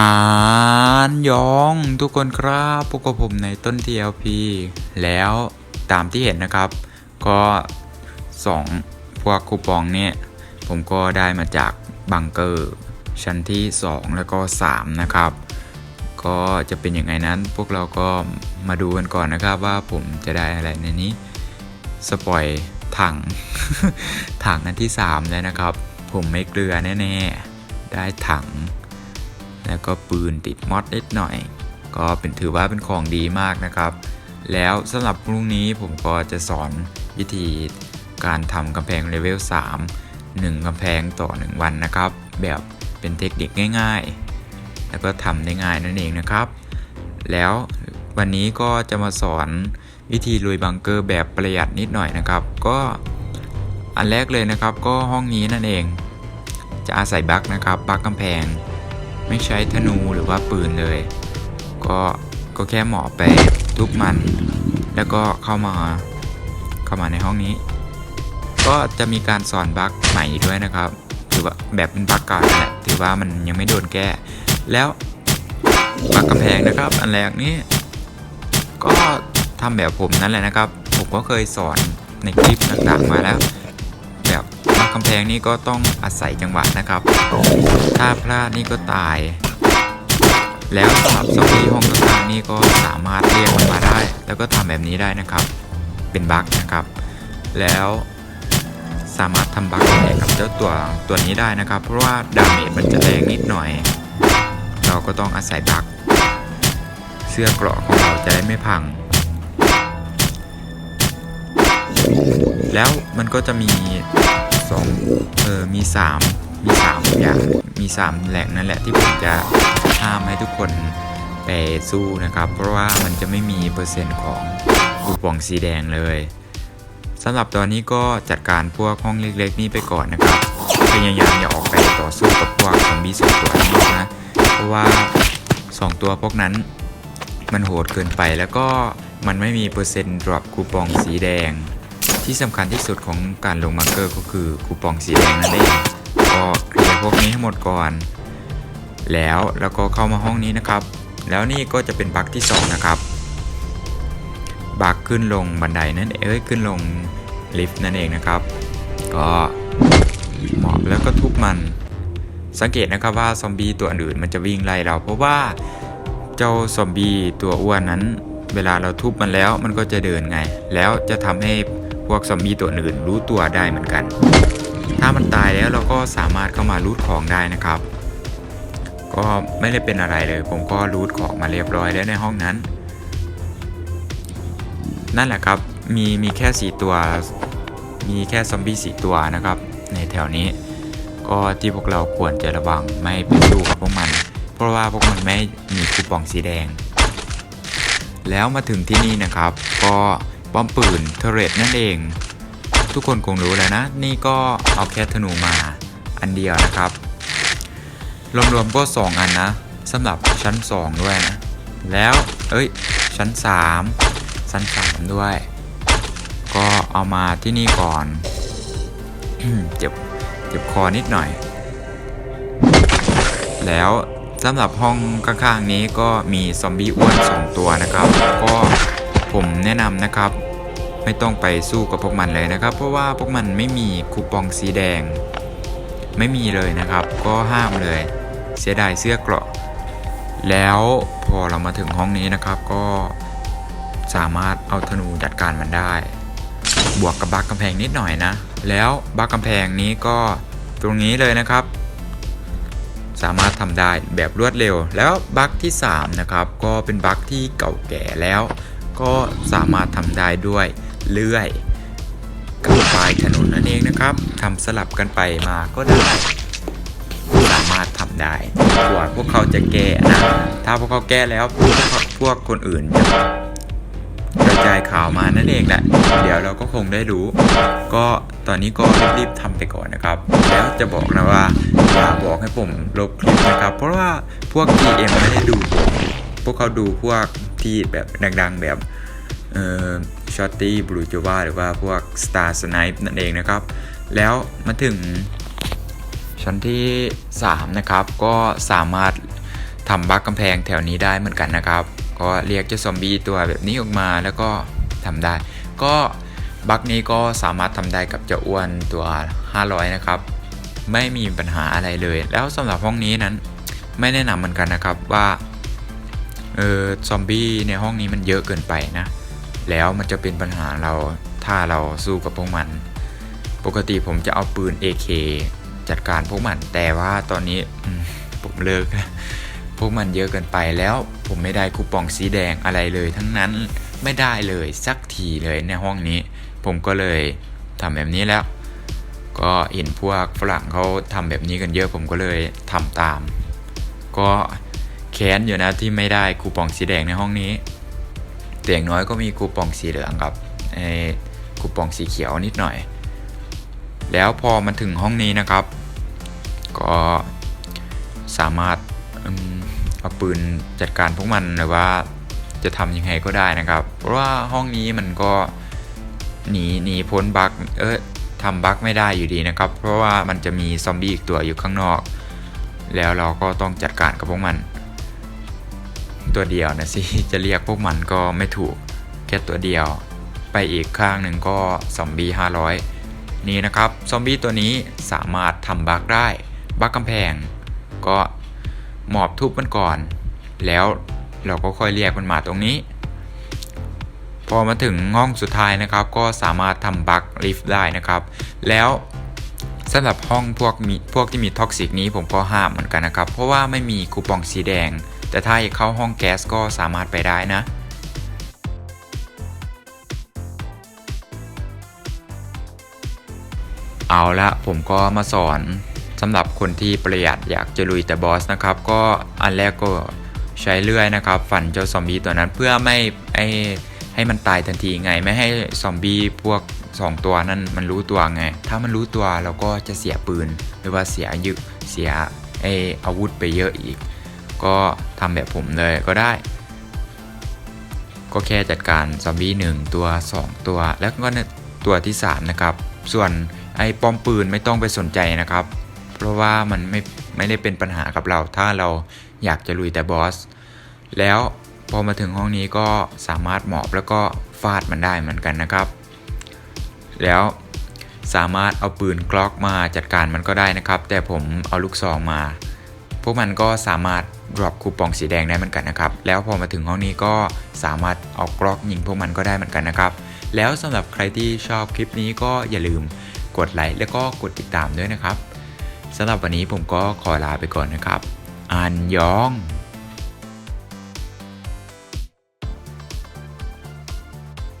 อ่านยองทุกคนครับพวกกับผมในต้น TLP แล้วตามที่เห็นนะครับ ก็ 2 พวกคูปองเนี่ย ผมก็ได้มาจากบังเกอร์ชั้นที่ 2 แล้วก็ 3 นะครับ ก็จะเป็นยังไงนั้น พวกเราก็มาดูกันก่อนนะครับว่าผมจะได้อะไรในนี้ สปอยถัง ถังอันที่ 3 แล้วนะครับ ผมไม่เกลือแน่ๆ ได้ถัง แล้วก็ปืนติดมอดนิดหน่อย ก็เป็นถือว่าเป็นของดีมากนะครับ แล้วสำหรับพรุ่งนี้ผมก็จะสอนวิธีการทำกำแพงเลเวล 3 1กำแพงต่อ 1 วันนะครับ แบบเป็นเทคนิคง่าย ๆ แล้วก็ทำได้ง่ายนั่นเองนะครับ แล้ววันนี้ก็จะมาสอนวิธีลุยบังเกอร์แบบประหยัดนิดหน่อยนะครับ ก็อันแรกเลยนะครับก็ห้องนี้นั่นเอง จะอาศัยบั๊กนะครับบั๊กกำแพง ไม่ใช้ธนูหรือว่าปืนเลย ก็ก็แค่หมอไปทุบมัน แล้วก็เข้ามาเข้ามาในห้องนี้ ก็จะมีการสอนบั๊กใหม่ด้วยนะครับถือว่าแบบเป็นบั๊กเก่าแหละถือว่ามันยังไม่โดนแก้ แล้วบั๊กกำแพงนะครับ อันแรกนี้ก็ทำแบบผมนั่นแหละนะครับ ผมก็เคยสอนในคลิปต่างๆมาแล้ว กำแพงนี่ก็ต้องอาศัยจังหวะนะครับ ถ้าพลาดนี่ก็ตาย แล้วสำหรับซอมบี้ห้องข้างๆนี่ก็สามารถเรียกมันมาได้ แล้วก็ทำแบบนี้ได้นะครับ เป็นบั๊กนะครับ แล้วสามารถทำบั๊กแข่งกับเจ้าตัวตัวนี้ได้นะครับ เพราะว่าดาเมจมันจะแรงนิดหน่อย เราก็ต้องอาศัยบั๊กเสื้อเกราะของเราจะได้ไม่พัง แล้วมันก็จะมีสองเออมีสามมีสามอย่างมีสามแหล่งนั่นแหละที่ผมจะห้ามให้ทุกคนไปสู้นะครับ เพราะว่ามันจะไม่มีเปอร์เซ็นต์ของคูปองสีแดงเลยสำหรับตอนนี้ก็จัดการพวกห้องเล็กๆ นี้ไปก่อนนะครับพยายามอย่าออกไปต่อสู้กับพวกซอมบี้สองตัวนี้นะเพราะว่าสองตัวพวกนั้นมันโหดเกินไปแล้วก็มันไม่มีเปอร์เซ็นต์ดรอปคูปองสีแดง ที่สำคัญที่สุดของการลงมาร์เกอร์ก็คือคูปองสีแดงนั่นเองก็เคลียร์พวกนี้ให้หมดก่อน แล้วแล้วก็เข้ามาห้องนี้นะครับ แล้วนี่ก็จะเป็นบั๊กที่ 2 นะครับบั๊กขึ้นลงบันไดนั่นเอ้ยขึ้นลงลิฟต์นั่นเองนะครับ ก็หมอบแล้วก็ทุบมัน สังเกตนะครับว่าซอมบี้ตัวอื่นมันจะวิ่งไล่เรา เพราะว่าเจ้าซอมบี้ตัวอ้วนนั้น เวลาเราทุบมันแล้วมันก็จะเดินไง แล้วจะทำให้ พวกซอมบี้ตัวอื่นรู้ตัวได้เหมือนกัน ถ้ามันตายแล้วเราก็สามารถเข้ามารูดของได้นะครับ ก็ไม่ได้เป็นอะไรเลย ผมก็รูดของมาเรียบร้อยแล้วในห้องนั้น นั่นแหละครับ มีมีแค่สีตัว มีแค่ซอมบี้สีตัวนะครับ ในแถวนี้ก็ที่พวกเราควรจะระวังไม่ไปสู้กับพวกมัน เพราะว่าพวกมันไม่มีคูปองสีแดง แล้วมาถึงที่นี่นะครับ ก็ ป้อมปืนเทเรตนั่นเอง ทุกคนคงรู้แล้วนะ นี่ก็เอาแค่ธนูมาอันเดียวนะครับ รวมๆก็ 2 อันนะสำหรับชั้น 2 ด้วยนะ แล้วเอ้ย ชั้น 3 ชั้น 3 ด้วย ก็เอามาที่นี่ก่อน เจ็บเจ็บคอนิดหน่อย แล้วสำหรับห้องข้างๆนี้ก็มีซอมบี้อ้วน 2 ตัวนะครับ ก็ผมแนะนำนะครับ ไม่ต้องไปสู้กับพวกมันเลยนะครับ เพราะว่าพวกมันไม่มีคูปองสีแดง ไม่มีเลยนะครับ ก็ห้ามเลย เสียดายเสื้อเกราะ แล้วพอเรามาถึงห้องนี้นะครับก็สามารถเอาธนูจัดการมันได้ บวกกับบักกำแพงนิดหน่อยนะ แล้วบักกำแพงนี้ก็ตรงนี้เลยนะครับ สามารถทำได้แบบรวดเร็ว แล้วบักที่ 3 นะครับ ก็เป็นบักที่เก่าแก่แล้ว ก็สามารถทำได้ด้วย เลื่อยกับปลายถนนนั่นเองนะครับทำสลับกันไปมาก็ได้ สามารถทำได้กว่าพวกเขาจะแก้นะถ้าพวกเขาแก้แล้วพวกพวกคนอื่นจะกระจายข่าวมานั่นเองแหละเดี๋ยวเราก็คงได้รู้ ก็ตอนนี้ก็รีบๆทำไปก่อนนะครับ แล้วจะบอกนะว่าอย่าบอกให้ผมลบคลิปนะครับ เพราะว่าพวก GM ไม่ได้ดู พวกเขาดูพวกที่แบบดัง ๆ แบบ ช็อตตี้บลูจวาหรือว่าพวก Star Snipe นั่นเองนะครับ แล้วมาถึงชั้นที่ 3 นะครับ ก็สามารถทำบักกำแพงแถวนี้ได้เหมือนกันนะครับ ก็เรียกเจ้าซอมบี้ตัวแบบนี้ออกมาแล้วก็ทำได้ ก็บักนี้ก็สามารถทำได้กับเจ้าอ้วนตัว 500 นะครับ ไม่มีปัญหาอะไรเลย แล้วสำหรับห้องนี้นั้นไม่แนะนำเหมือนกันนะครับว่าเออซอมบี้ในห้องนี้มันเยอะเกินไปนะ แล้วมันจะเป็นปัญหาเราถ้าเราสู้กับพวกมัน ปกติผมจะเอาปืน AK จัดการพวกมัน แต่ว่าตอนนี้ผมเลิกพวกมันเยอะเกินไปแล้วผมไม่ได้คูปองสีแดงอะไรเลยทั้งนั้นไม่ได้เลยสักทีเลยในห้องนี้ ผมก็เลยทำแบบนี้แล้ว ก็เห็นพวกฝรั่งเขาทำแบบนี้กันเยอะผมก็เลยทำตาม ก็แค้นอยู่นะที่ไม่ได้คูปองสีแดงในห้องนี้ แต่อย่างน้อยก็มีคูปองสีเหลืองกับไอ้คูปองสีเขียวนิดหน่อย แล้วพอมาถึงห้องนี้นะครับ ก็สามารถเอาปืนจัดการพวกมันหรือว่าจะทำยังไงก็ได้นะครับ เพราะว่าห้องนี้มันก็หนีหนีพ้นบั๊กเออทำบั๊กไม่ได้อยู่ดีนะครับ เพราะว่ามันจะมีซอมบี้อีกตัวอยู่ข้างนอก แล้วเราก็ต้องจัดการกับพวกมัน ตัวเดียวนะสิ จะเรียกพวกมันก็ไม่ถูก แค่ตัวเดียว ไปอีกข้างหนึ่งก็ซอมบี้500 นี่นะครับ ซอมบี้ตัวนี้สามารถทำบักได้บักกำแพง ก็หมอบทุบมันก่อน แล้วเราก็ค่อยเรียกมันมาตรงนี้ พอมาถึงห้องสุดท้ายนะครับ ก็สามารถทำบักลิฟต์ได้นะครับ แล้วสำหรับห้องพวกมีพวกที่มีท็อกซิกนี้ผมก็ห้ามเหมือนกันนะครับ เพราะว่าไม่มีคูปองสีแดง แต่ถ้าอยากเข้าห้องแก๊สก็สามารถไปได้นะ เอาละผมก็มาสอนสำหรับคนที่ประหยัดอยากจะลุยแต่บอสนะครับ ก็อันแรกก็ใช้เลื่อยนะครับฟันเจ้าซอมบี้ตัวนั้นเพื่อไม่ให้ให้มันตายทันทีไง ไม่ให้ซอมบี้พวก 2 ตัวนั้นมันรู้ตัวไง ถ้ามันรู้ตัวเราก็จะเสียปืน หรือว่าเสียยึเสียไออาวุธไปเยอะอีก ก็ทำแบบผมเลยก็ได้ ก็แค่จัดการซอมบี้หนึ่งตัว 2 ตัว แล้วก็ตัวที่ 3 นะครับ ส่วนไอ้ป้อมปืนไม่ต้องไปสนใจนะครับ เพราะว่ามันไม่ไม่ได้เป็นปัญหากับเราถ้าเราอยากจะลุยแต่บอส แล้วพอมาถึงห้องนี้ก็สามารถหมอบแล้วก็ฟาดมันได้เหมือนกันนะครับ แล้วสามารถเอาปืนกล็อกมาจัดการมันก็ได้นะครับ แต่ผมเอาลูกซองมา พวกมันก็สามารถ ดรอปคูปองสีแดงได้เหมือนกันนะครับ แล้วพอมาถึงห้องนี้ก็สามารถเอากล็อกยิงพวกมันก็ได้เหมือนกันนะครับ แล้วสำหรับใครที่ชอบคลิปนี้ก็อย่าลืมกดไลค์แล้วก็กดติดตามด้วยนะครับสำหรับวันนี้ผมก็ขอลาไปก่อนนะครับ อันยอง